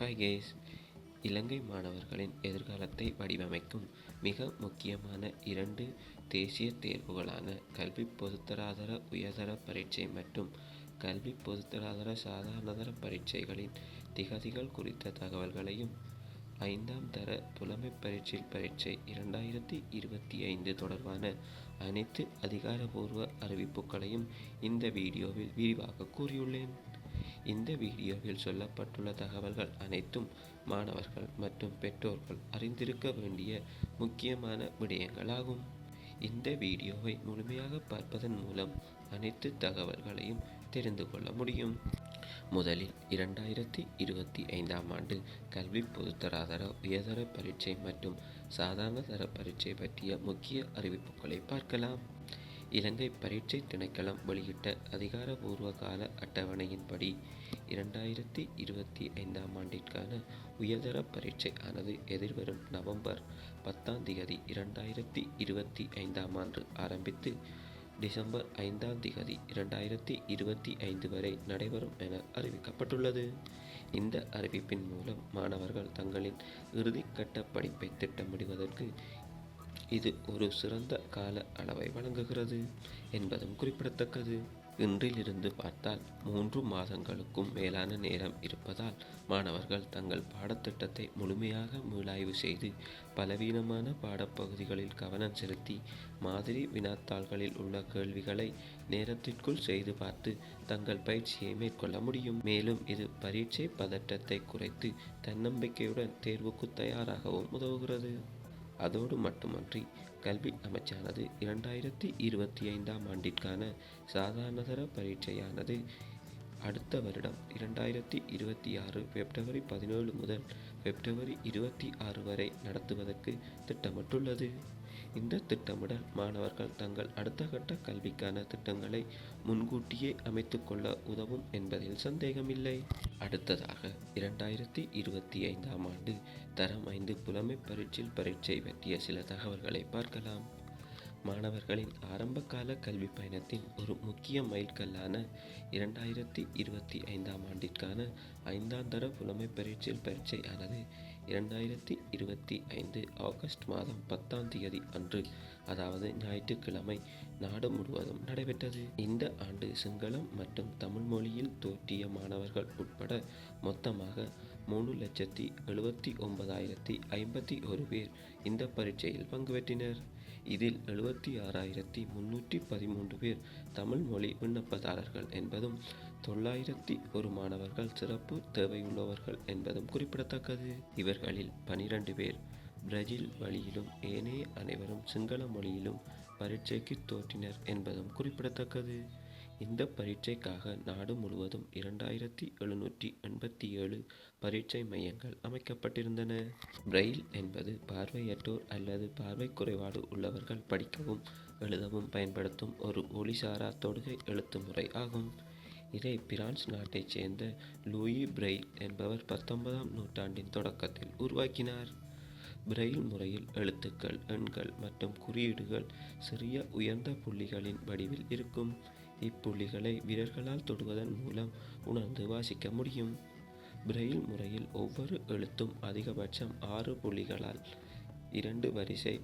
Hi guys இலங்கை மாணவர்களின் எதிர்காலத்தை வடிவமைக்கும் மிக முக்கியமான இரண்டு தேசிய தேர்வுகளான கல்வி பொதுத்தராதர உயர்தர பரீட்சை மற்றும் கல்வி பொதுத்தராதர சாதாரணதர பரீட்சைகளின் திகதிகள் குறித்த தகவல்களையும் ஐந்தாம் தர புலமை பரீட்சை பரீட்சை இரண்டாயிரத்தி இருபத்தி ஐந்து தொடர்பான அனைத்து அதிகாரபூர்வ அறிவிப்புகளையும் இந்த வீடியோவில் விரிவாக கூறியுள்ளேன். இந்த வீடியோவில் சொல்லப்பட்டுள்ள தகவல்கள் அனைத்தும் மாணவர்கள் மற்றும் பெற்றோர்கள் அறிந்திருக்க வேண்டிய முக்கியமான விடயங்களாகும். இந்த வீடியோவை முழுமையாக பார்ப்பதன் மூலம் அனைத்து தகவல்களையும் தெரிந்து கொள்ள முடியும். முதலில் இரண்டாயிரத்தி இருபத்தி ஐந்தாம் ஆண்டு கல்வி பொதுத்தராதர உயர்தர பரீட்சை மற்றும் சாதாரண தர பரீட்சை பற்றிய முக்கிய அறிவிப்புகளை பார்க்கலாம். இலங்கை பரீட்சை திணைக்களம் வெளியிட்ட அதிகாரபூர்வ கால அட்டவணையின்படி இரண்டாயிரத்தி இருபத்தி ஐந்தாம் ஆண்டிற்கான உயர்தர பரீட்சை ஆனது எதிர்வரும் நவம்பர் பத்தாம் தேதி இரண்டாயிரத்தி இருபத்தி ஐந்தாம் ஆண்டு ஆரம்பித்து டிசம்பர் ஐந்தாம் திகதி இரண்டாயிரத்தி இருபத்தி ஐந்து வரை நடைபெறும் என அறிவிக்கப்பட்டுள்ளது. இந்த அறிவிப்பின் மூலம் மாணவர்கள் தங்களின் இறுதிக்கட்ட படிப்பை திட்டமிடுவதற்கு இது ஒரு சிறந்த கால அளவை வழங்குகிறது என்பதும் குறிப்பிடத்தக்கது. இன்றிலிருந்து பார்த்தால் மூன்று மாதங்களுக்கும் மேலான நேரம் இருப்பதால் மாணவர்கள் தங்கள் பாடத்திட்டத்தை முழுமையாக மீளாய்வு செய்து பலவீனமான பாடப்பகுதிகளில் கவனம் செலுத்தி மாதிரி வினாத்தாள்களில் உள்ள கேள்விகளை நேரத்திற்குள் செய்து பார்த்து தங்கள் பயிற்சியை மேற்கொள்ள முடியும். மேலும் இது பரீட்சை பதற்றத்தை குறைத்து தன்னம்பிக்கையுடன் தேர்வுக்கு தயாராகவும் உதவுகிறது. அதோடு மட்டுமன்றி கல்வி அமைச்சானது இரண்டாயிரத்தி இருபத்தி ஐந்தாம் ஆண்டிற்கான சாதாரணதர பரீட்சையானது அடுத்த வருடம் இரண்டாயிரத்தி இருபத்தி ஆறு பிப்ரவரி பதினேழு முதல் பிப்ரவரி இருபத்தி ஆறு வரை நடத்துவதற்கு திட்டமிட்டுள்ளது. இந்த திட்டமிடல் மாணவர்கள் தங்கள் அடுத்த கட்ட கல்விக்கான திட்டங்களை முன்கூட்டியே அமைத்து கொள்ள உதவும் என்பதில் சந்தேகமில்லை. அடுத்ததாக இரண்டாயிரத்தி இருபத்தி ஐந்தாம் ஆண்டு தரம் ஐந்து புலமை பரீட்சில் பரீட்சை பற்றிய சில தகவல்களை பார்க்கலாம். மாணவர்களின் ஆரம்பகால கல்வி பயணத்தின் ஒரு முக்கிய மைல்கல்லான இரண்டாயிரத்தி இருபத்தி ஐந்தாம் ஆண்டிற்கான ஐந்தாம் தர புலமை பரீட்சையில் பரீட்சை ஆனது இரண்டாயிரத்தி இருபத்தி ஐந்து ஆகஸ்ட் மாதம் பத்தாம் தேதி அன்று அதாவது ஞாயிற்றுக்கிழமை நாடு முழுவதும் நடைபெற்றது. இந்த ஆண்டு சிங்களம் மற்றும் தமிழ் மொழியில் தோற்றிய மாணவர்கள் உட்பட மொத்தமாக மூணு லட்சத்தி எழுபத்தி ஒன்பதாயிரத்தி ஐம்பத்தி ஒரு பேர் இந்த பரீட்சையில் பங்கு பெற்றினர். இதில் எழுபத்தி ஆறாயிரத்தி முன்னூற்றி பதிமூன்று பேர் தமிழ் மொழி விண்ணப்பதாரர்கள் என்பதும் தொள்ளாயிரத்தி ஒரு மாணவர்கள் சிறப்பு தேவையுள்ளவர்கள் என்பதும் குறிப்பிடத்தக்கது. இவர்களில் பனிரெண்டு பேர் பிரேசில் வழியிலும் ஏனைய அனைவரும் சிங்கள மொழியிலும் பரீட்சைக்கு தோற்றினர் என்பதும் குறிப்பிடத்தக்கது. இந்த பரீட்சைக்காக நாடு முழுவதும் இரண்டாயிரத்தி எழுநூற்றி எண்பத்தி ஏழு பரீட்சை மையங்கள் அமைக்கப்பட்டிருந்தன. பிரெயில் என்பது பார்வையற்றோர் அல்லது பார்வை குறைபாடு உள்ளவர்கள் படிக்கவும் எழுதவும் பயன்படுத்தும் ஒரு ஒளிசாரா தொடுகை எழுத்து முறை ஆகும். இதை பிரான்ஸ் நாட்டைச் சேர்ந்த லூயி பிரெயில் என்பவர் பத்தொன்பதாம் நூற்றாண்டின் தொடக்கத்தில் உருவாக்கினார். பிரெயில் முறையில் எழுத்துக்கள் எண்கள் மற்றும் குறியீடுகள் சிறிய உயர்ந்த புள்ளிகளின் வடிவில் இருக்கும். இப்புள்ளிகளை விரல்களால் தொடுவதன் மூலம் உணர்ந்து வாசிக்க முடியும். பிரெயில் முறையில் ஒவ்வொரு எழுத்தும் அதிகபட்சம் ஆறு புள்ளிகளால் இரண்டு வரிசை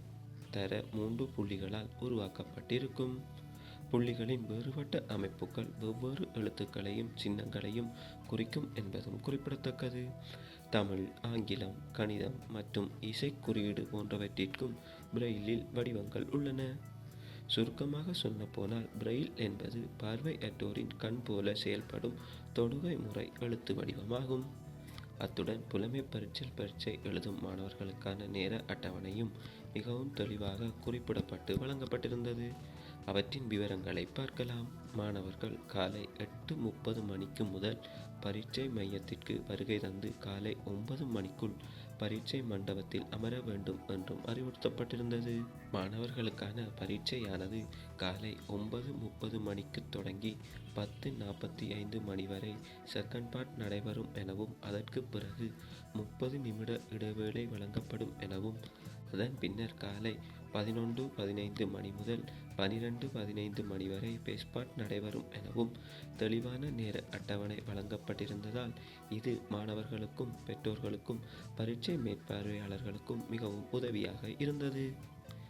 தர மூன்று புள்ளிகளால் உருவாக்கப்பட்டிருக்கும். புள்ளிகளின் வேறுபட்ட அமைப்புகள் வெவ்வேறு எழுத்துக்களையும் சின்னங்களையும் குறிக்கும் என்பதும் குறிப்பிடத்தக்கது. தமிழ் ஆங்கிலம் கணிதம் மற்றும் இசை குறியீடு போன்றவற்றிற்கும் பிரெயிலில் வடிவங்கள் உள்ளன. சுருக்கமாக சொல்லப்போனால் பிரெயில் என்பது பார்வையற்றோரின் கண் போல செயல்படும் தொடுகை முறை எழுத்து வடிவமாகும். அத்துடன் புலமை பரீட்சையில் பரீட்சை எழுதும் மாணவர்களுக்கான நேர அட்டவணையும் மிகவும் தெளிவாக குறிப்பிடப்பட்டு வழங்கப்பட்டிருந்தது. அவற்றின் விவரங்களை பார்க்கலாம். மாணவர்கள் காலை எட்டு முப்பது மணிக்கு முதல் பரீட்சை மையத்திற்கு வருகை தந்து காலை ஒன்பது மணிக்குள் பரீட்சை மண்டபத்தில் அமர வேண்டும் என்றும் அறிவுறுத்தப்பட்டிருந்தது. மாணவர்களுக்கான பரீட்சையானது காலை ஒன்பது முப்பது மணிக்கு தொடங்கி பத்து நாற்பத்தி ஐந்து மணி வரை செகண்ட் பார்ட் நடைபெறும் எனவும் அதற்கு பிறகு முப்பது நிமிட இடைவேளை வழங்கப்படும் எனவும் அதன் பின்னர் காலை பதினொன்று பதினைந்து மணி முதல் பனிரெண்டு பதினைந்து மணி வரை பேஸ்பாட் நடைபெறும் எனவும் தெளிவான நேர அட்டவணை வழங்கப்பட்டிருந்ததால் இது மாணவர்களுக்கும் பெற்றோர்களுக்கும் பரீட்சை மேற்பார்வையாளர்களுக்கும் மிகவும் உதவியாக இருந்தது.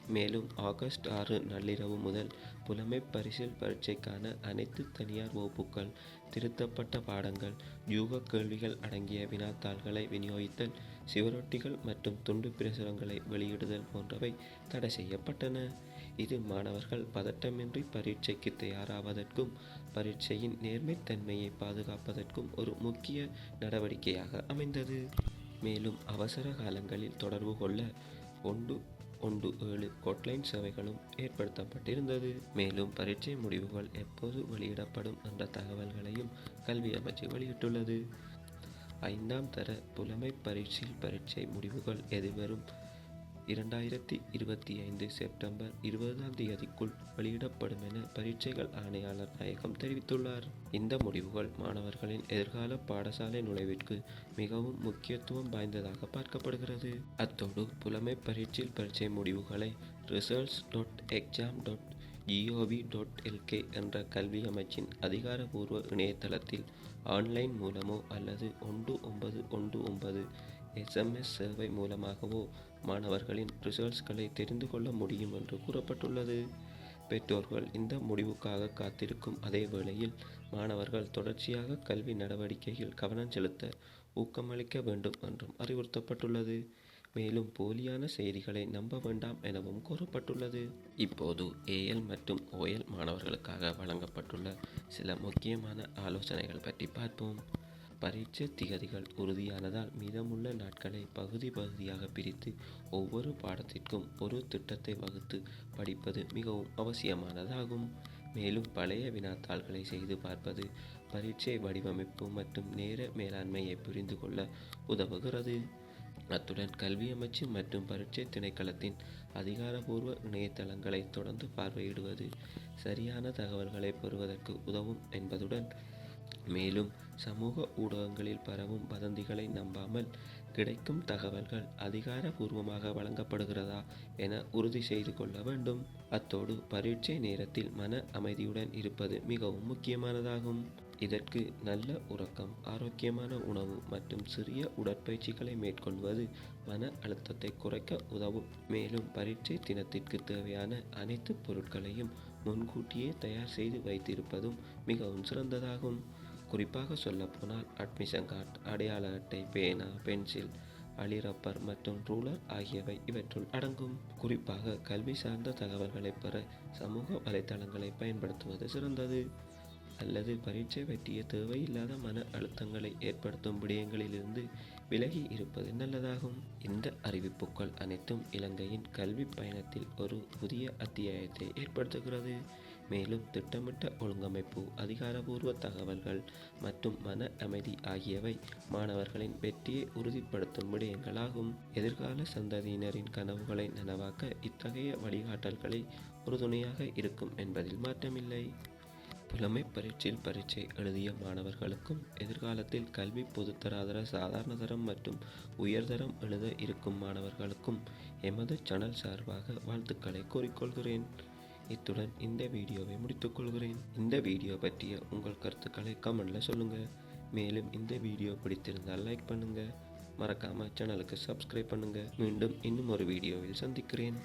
மேலும் ஆகஸ்ட் ஆறு நள்ளிரவு முதல் புலமை பரிசில் பரீட்சைக்கான அனைத்து தனியார் வகுப்புகள் திருத்தப்பட்ட பாடங்கள் யூக கேள்விகள் அடங்கிய வினாத்தாள்களை விநியோகித்தல் சிவரொட்டிகள் மற்றும் துண்டு பிரசுரங்களை வெளியிடுதல் போன்றவை தடை செய்யப்பட்டன. இது மாணவர்கள் பதட்டமின்றி பரீட்சைக்கு தயாராவதற்கும் பரீட்சையின் நேர்மைத்தன்மையை பாதுகாப்பதற்கும் ஒரு முக்கிய நடவடிக்கையாக அமைந்தது. மேலும் அவசர காலங்களில் தொடர்பு கொள்ள ஒன்று ஒன்று ஏழு ஹொட்லைன் சேவைகளும் ஏற்படுத்தப்பட்டிருந்தது. மேலும் பரீட்சை முடிவுகள் எப்போது வெளியிடப்படும் என்ற தகவல்களையும் கல்வி அமைச்சு வெளியிட்டுள்ளது. ஐந்தாம் தர புலமை பரீட்சையில் பரீட்சை முடிவுகள் எதிர்வரும் இரண்டாயிரத்தி இருபத்தி ஐந்து செப்டம்பர் இருபதாம் தேதிக்குள் வெளியிடப்படும் என பரீட்சைகள் ஆணையாளர் நாயகம் தெரிவித்துள்ளார். இந்த முடிவுகள் மாணவர்களின் எதிர்கால பாடசாலை நுழைவிற்கு மிகவும் முக்கியத்துவம் வாய்ந்ததாக பார்க்கப்படுகிறது. அத்தோடு புலமை பரீட்சையில் பரீட்சை முடிவுகளை results dot exam dot gov dot LK என்ற கல்வி அமைச்சின் அதிகாரபூர்வ இணையதளத்தில் ஆன்லைன் மூலமோ அல்லது ஒன்று ஒன்பது ஒன்று ஒன்பது எஸ்எம்எஸ் சேவை மூலமாகவோ மாணவர்களின் ரிசல்ட்ஸ்களை தெரிந்து கொள்ள முடியும் என்று கூறப்பட்டுள்ளது. பெற்றோர்கள் இந்த முடிவுக்காக காத்திருக்கும் அதே வேளையில் மாணவர்கள் தொடர்ச்சியாக கல்வி நடவடிக்கையில் கவனம் செலுத்த ஊக்கமளிக்க வேண்டும் என்றும் அறிவுறுத்தப்பட்டுள்ளது. மேலும் போலியான செய்திகளை நம்ப வேண்டாம் எனவும் கூறப்பட்டுள்ளது. இப்போது ஏஎல் மற்றும் ஓஎல் மாணவர்களுக்காக வழங்கப்பட்டுள்ள சில முக்கியமான ஆலோசனைகள் பற்றி பார்ப்போம். பரீட்சை திகதிகள் உறுதியானதால் மீதமுள்ள நாட்களை பகுதி பகுதியாக பிரித்து ஒவ்வொரு பாடத்திற்கும் ஒரு திட்டத்தை வகுத்து படிப்பது மிகவும் அவசியமானதாகும். மேலும் பழைய வினாத்தாள்களை செய்து பார்ப்பது பரீட்சை வடிவமைப்பு மற்றும் நேர மேலாண்மையை புரிந்து கொள்ள உதவுகிறது. அத்துடன் கல்வி அமைச்சு மற்றும் பரீட்சை திணைக்களத்தின் அதிகாரபூர்வ இணையதளங்களை தொடர்ந்து பார்வையிடுவது சரியான தகவல்களை பெறுவதற்கு உதவும் என்பதுடன் மேலும் சமூக ஊடகங்களில் பரவும் வதந்திகளை நம்பாமல் கிடைக்கும் தகவல்கள் அதிகாரபூர்வமாக வழங்கப்படுகிறதா என உறுதி செய்து கொள்ள வேண்டும். அத்தோடு பரீட்சை நேரத்தில் மன அமைதியுடன் இருப்பது மிகவும் முக்கியமானதாகும். இதற்கு நல்ல உறக்கம் ஆரோக்கியமான உணவு மற்றும் சிறிய உடற்பயிற்சிகளை மேற்கொள்வது மன அழுத்தத்தை குறைக்க உதவும். மேலும் பரீட்சை தினத்திற்கு தேவையான அனைத்து பொருட்களையும் முன்கூட்டியே தயார் செய்து வைத்திருப்பதும் மிகவும் சிறந்ததாகும். குறிப்பாக சொல்லப்போனால் அட்மிஷன் கார்டு அடையாள அட்டை பேனா பென்சில் அலிரப்பர் மற்றும் ரூலர் ஆகியவை இவற்றுள் அடங்கும். குறிப்பாக கல்வி சார்ந்த தகவல்களை பெற சமூக வலைத்தளங்களை பயன்படுத்துவது சிறந்தது. அல்லது பரீட்சை பற்றிய தேவையில்லாத மன அழுத்தங்களை ஏற்படுத்தும் விடயங்களிலிருந்து விலகி இருப்பது நல்லதாகும் இந்த அறிவிப்புகள் அனைத்தும் இலங்கையின் கல்வி பயணத்தில் ஒரு புதிய அத்தியாயத்தை ஏற்படுத்துகிறது. மேலும் திட்டமிட்ட ஒழுங்கமைப்பு அதிகாரபூர்வ தகவல்கள் மற்றும் மன அமைதி ஆகியவை மாணவர்களின் வெற்றியை உறுதிப்படுத்தும் விடயங்களாகும். எதிர்கால சந்ததியினரின் கனவுகளை நனவாக்க இத்தகைய வழிகாட்டல்களை உறுதுணையாக இருக்கும் என்பதில் மாற்றமில்லை. புலமை பரீட்சையில் பரீட்சை எழுதிய மாணவர்களுக்கும் எதிர்காலத்தில் கல்வி பொதுத்தராதர சாதாரண தரம் மற்றும் உயர்தரம் எழுத இருக்கும் மாணவர்களுக்கும் எமது சேனல் சார்பாக வாழ்த்துக்களை கூறிக்கொள்கிறேன். இத்துடன் இந்த வீடியோவை முடித்துக்கொள்கிறேன் இந்த வீடியோ பற்றிய உங்கள் கருத்துக்களை கமெண்டில் சொல்லுங்கள் மேலும் இந்த வீடியோ பிடித்திருந்தால் லைக் பண்ணுங்கள் மறக்காமல் சேனலுக்கு சப்ஸ்கிரைப் பண்ணுங்கள் மீண்டும் இன்னும் ஒரு வீடியோவில் சந்திக்கிறேன்.